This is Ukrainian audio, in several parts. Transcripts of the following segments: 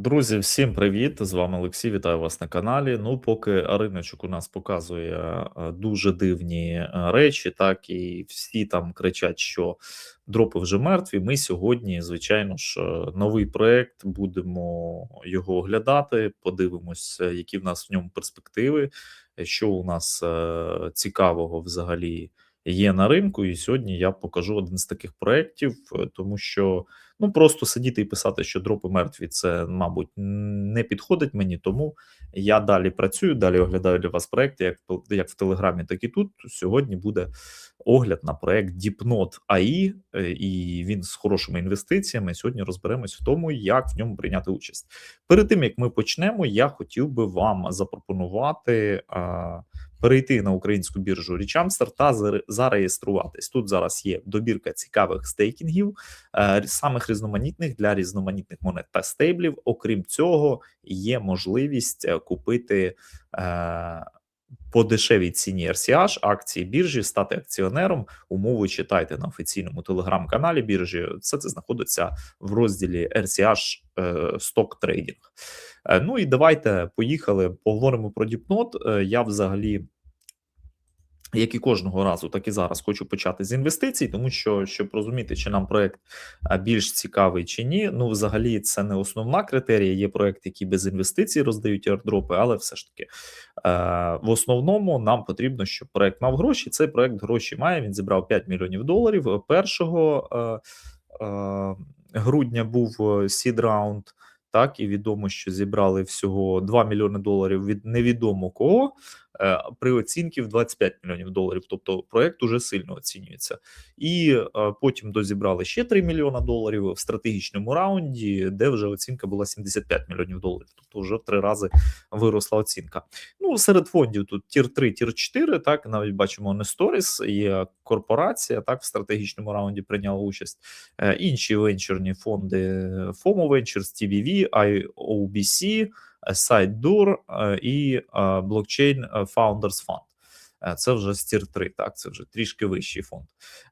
Друзі, всім привіт! З вами Олексій. Вітаю вас на каналі. Ну, поки риночок у нас показує е, дуже дивні е, речі, так і всі там кричать, що дропи вже мертві. Ми сьогодні, звичайно ж, е, новий проект будемо його оглядати. Подивимось, які в нас в ньому перспективи, що у нас цікавого взагалі є на ринку. І сьогодні я покажу один з таких проєктів, е, тому що ну просто сидіти і писати, що дропи мертві, це, мабуть, не підходить мені. Тому я далі працюю, далі оглядаю для вас проекти, як як в Телеграмі, так і тут. Сьогодні буде огляд на проект Dipnot AI, е, і він з хорошими інвестиціями. Сьогодні розберемось в тому, як в ньому прийняти участь. Перед тим як ми почнемо, я хотів би вам запропонувати. Перейти на українську біржу Річамстер та зареєструватись. Тут зараз є добірка цікавих стейкінгів, е, самих різноманітних для різноманітних монет та стейблів. Окрім цього, є можливість е, купити. По дешевій ціні RCH, акції біржі, стати акціонером. Умови читайте на офіційному телеграм-каналі біржі. Все це знаходиться в розділі RCH е, Stock Trading. Е, Ну і давайте поїхали. Поговоримо про Діпнот. Е, Я взагалі. Як і кожного разу, так і зараз хочу почати з інвестицій, тому що щоб розуміти, чи нам проект більш цікавий чи ні. Ну, взагалі, це не основна критерія. Є проекти, які без інвестицій роздають аірдропи, але все ж таки е, в основному нам потрібно, щоб проект мав гроші. Цей проект гроші має. Він зібрав 5 мільйонів доларів. Першого е, е, грудня був сід раунд. Так, і відомо, що зібрали всього 2 мільйони доларів від невідомо кого при оцінці в 25 мільйонів доларів. Тобто проект уже сильно оцінюється. І е, потім дозібрали ще 3 мільйона доларів в стратегічному раунді, де вже оцінка була 75 мільйонів доларів. Тобто вже в три рази виросла оцінка. Ну, серед фондів тут тір 3, тір 4, так навіть бачимо Nestorис, є корпорація, так в стратегічному раунді прийняла участь. Е, інші венчурні фонди FOMO Ventures, TVV, IOBC, SideDoor Дур і блокчейн Blockchain Founders Fund. Е, Це вже стір тір 3, так, це вже трішки вищий фонд.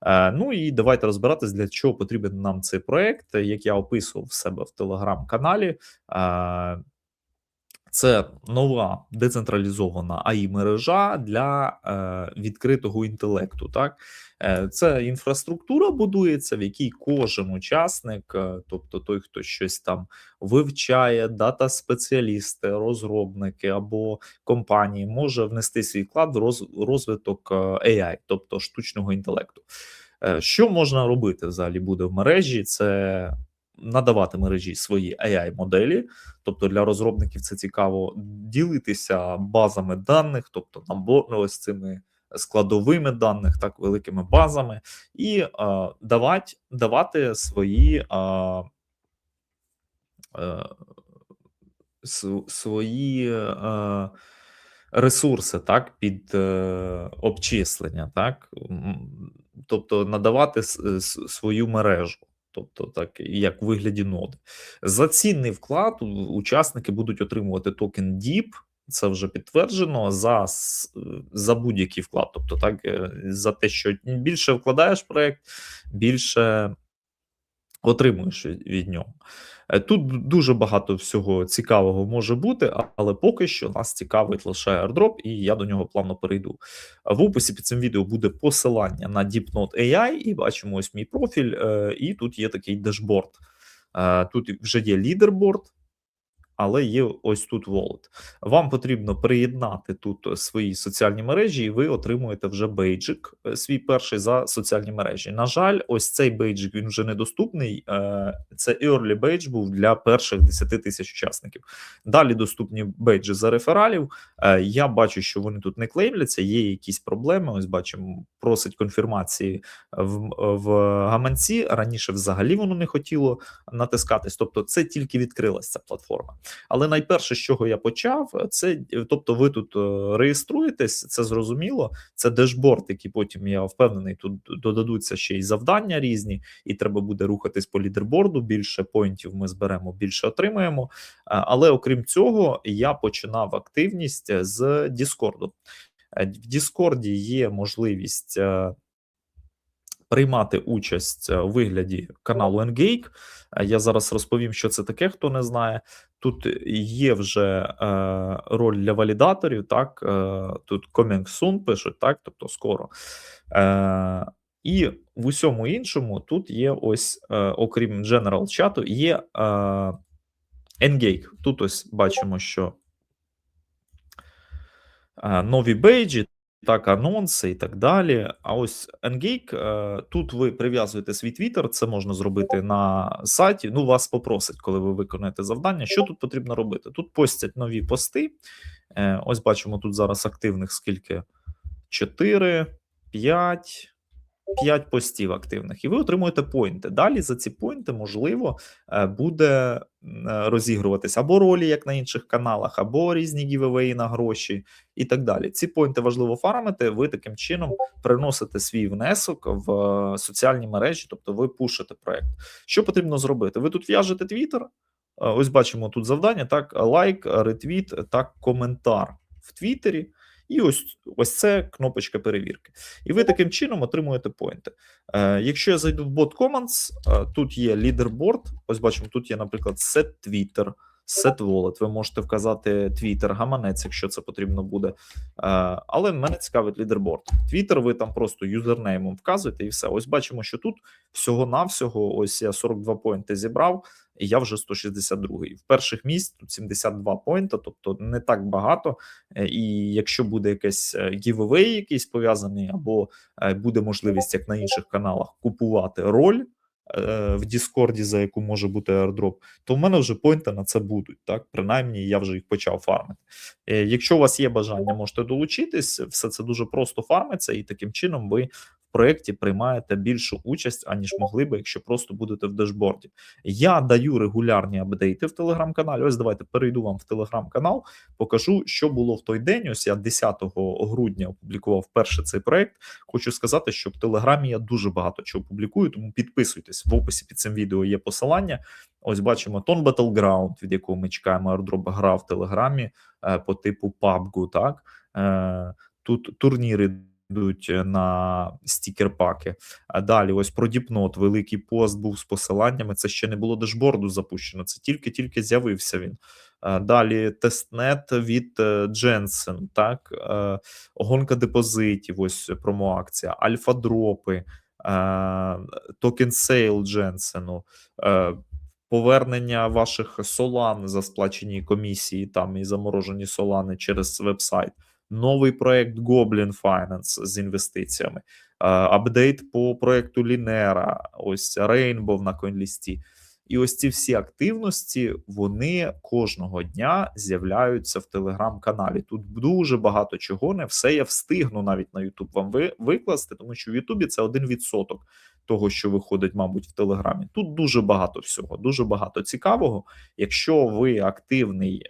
Е, Ну і давайте розбиратись, для чого потрібен нам цей проект, як я описував в себе в телеграм-каналі. Е, Це нова децентралізована AI мережа для е, відкритого інтелекту. Так, Е, це інфраструктура будується, в якій кожен учасник, е, тобто той, хто щось там вивчає, дата спеціалісти, розробники або компанії, може внести свій вклад в роз- розвиток е, AI, тобто штучного інтелекту. Е, Що можна робити взагалі буде в мережі? Це надавати мережі свої AI моделі, тобто для розробників це цікаво ділитися базами даних, тобто набор ну, ось цими складовими даних, так великими базами, і е, давати, давати свої. Е, е, свої е, ресурси, так, під е, обчислення, так, тобто надавати с- с- свою мережу. Тобто, так як в вигляді ноди. За цінний вклад учасники будуть отримувати токен DIP, це вже підтверджено за, за будь-який вклад. Тобто, так, е, за те, що більше вкладаєш в проект, більше отримуєш від, від нього. Е, Тут дуже багато всього цікавого може бути, але поки що нас цікавить лише airdrop, і я до нього плавно перейду. В описі під цим відео буде посилання на DeepNote AI, і бачимо ось мій профіль, е, і тут є такий дешборд. Е, Тут вже є лідерборд, але є ось тут wallet. Вам потрібно приєднати тут е, свої соціальні мережі, і ви отримуєте вже бейджик е, свій перший за соціальні мережі. На жаль, ось цей бейджик він вже недоступний. е, Це early бейдж був для перших 10 тисяч учасників. Далі доступні бейджі за рефералів. Я бачу, що вони тут не клеймляться, є якісь проблеми. Ось бачимо, просить конфірмації в, в гаманці. Раніше взагалі воно не хотіло натискатись. Тобто, це тільки відкрилась ця платформа. Але найперше, з чого я почав, це е, тобто, ви тут е, реєструєтесь, це зрозуміло. Це дешборд, який потім я впевнений, тут додадуться ще й завдання різні, і треба буде рухатись по лідерборду. Більше поінтів ми зберемо, більше отримаємо. Е, Але окрім цього, я починав активність з Діскорду. В Діскорді є можливість. Приймати участь, е, у вигляді каналу Engage. Е, я зараз розповім, що це таке, хто не знає. Тут є вже, е, роль для валідаторів, так, тут coming soon пишуть, так, тобто скоро. І в усьому іншому тут є ось, окрім General чату, є, Engage. Тут ось бачимо, що нові бейджі, так, анонси і так далі. А ось Engage, е, тут ви прив'язуєте свій твіттер, це можна зробити на сайті. Ну, вас попросять, коли ви виконаєте завдання. Що тут потрібно робити? Тут постять нові пости. Е, ось бачимо тут зараз активних скільки? 4, 5, 5 постів активних, і ви отримуєте поінти. Далі за ці поінти, можливо, е, буде е, розігруватися або ролі, як на інших каналах, або різні гівевеї на гроші і так далі. Ці поінти важливо фармити. Ви таким чином приносите свій внесок в е, соціальні мережі, тобто ви пушите проект. Що потрібно зробити? Ви тут в'яжете Twitter, Ось бачимо тут завдання: так, лайк, ретвіт, так, коментар в Твіттері. І ось ось це кнопочка перевірки. І ви таким чином отримуєте поінти. Е, якщо я зайду в Bot Commands, е, тут є лідерборд. Ось бачимо, тут є, наприклад, set Twitter, set wallet. Ви можете вказати Twitter, гаманець, якщо це потрібно буде. Е, але мене цікавить лідерборд. Twitter ви там просто юзернеймом вказуєте, і все. Ось бачимо, що тут всього-навсього, ось я 42 поінти зібрав, я вже 162-й. В перших місць тут 72 поінта, тобто не так багато. Е, І якщо буде якийсь гівевей, якийсь пов'язаний, або е, буде можливість, як на інших каналах, купувати роль е, в Діскорді, за яку може бути airdrop, то в мене вже поінти на це будуть. Так, принаймні, я вже їх почав фармити. Е, Якщо у вас є бажання, можете долучитись. Все це дуже просто фармиться, і таким чином ви проєкті приймаєте більшу участь, аніж могли би, якщо просто будете в дешборді. Я даю регулярні апдейти в телеграм-каналі. Ось давайте перейду вам в телеграм-канал, покажу, що було в той день. Ось я 10 грудня опублікував перший цей проект. Хочу сказати, що в телеграмі я дуже багато чого публікую, тому підписуйтесь в описі під цим відео. Є посилання. Ось бачимо Тон Battleground, від якого ми чекаємо airdrop, гра в телеграмі е, по типу PUBG, так е, тут турніри. Йдуть на стікер-паки. А далі, ось про Діпнот, великий пост був з посиланнями. Це ще не було дешборду запущено, це тільки-тільки з'явився він. Далі тестнет від Дженсен, так, е, гонка депозитів, ось промоакція, альфа-дропи, токен сейл Дженсену. е, Повернення ваших солан за сплачені комісії там і заморожені солани через вебсайт новий проект Goblin Finance з інвестиціями, е, апдейт по проекту Лінера, ось Rainbow на CoinList. І ось ці всі активності вони кожного дня з'являються в телеграм-каналі. Тут дуже багато чого, не все я встигну навіть на YouTube вам викласти, тому що в Ютубі це 1% того, що виходить, мабуть, в Телеграмі. Тут дуже багато всього, дуже багато цікавого. Якщо ви активний.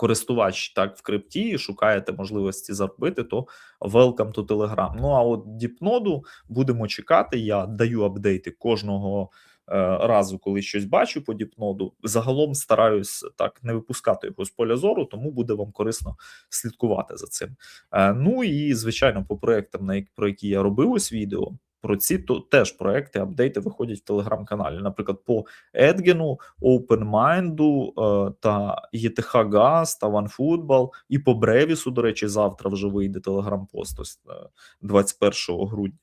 Користувач так в крипті і шукаєте можливості заробити, то welcome to Telegram. Ну а от Діпноду будемо чекати. Я даю апдейти кожного. е, Разу, коли щось бачу по діпноду, загалом стараюсь так не випускати його з поля зору, тому буде вам корисно слідкувати за цим. Е, Ну і звичайно, по проектам, на про які я робив ось відео, про ці то теж проекти, апдейти виходять в телеграм-каналі. Наприклад, по Едгену, OpenMind е, та ЄТХ Газ та OneFootball, і по Бревісу, до речі, завтра вже вийде телеграм-пост ось, е, 21 грудня.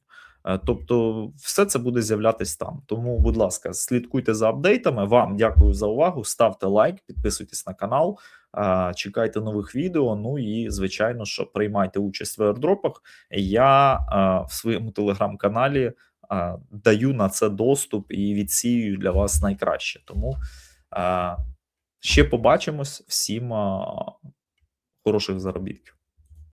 Е, Тобто, все це буде з'являтись там. Тому, будь ласка, слідкуйте за апдейтами. Вам дякую за увагу. Ставте лайк, підписуйтесь на канал, е, чекайте нових відео. Ну і звичайно, що приймайте участь в аірдропах. Я е, в своєму телеграм-каналі даю на це доступ і відсіюю для вас найкраще. Тому ще побачимось. Всім хороших заробітків.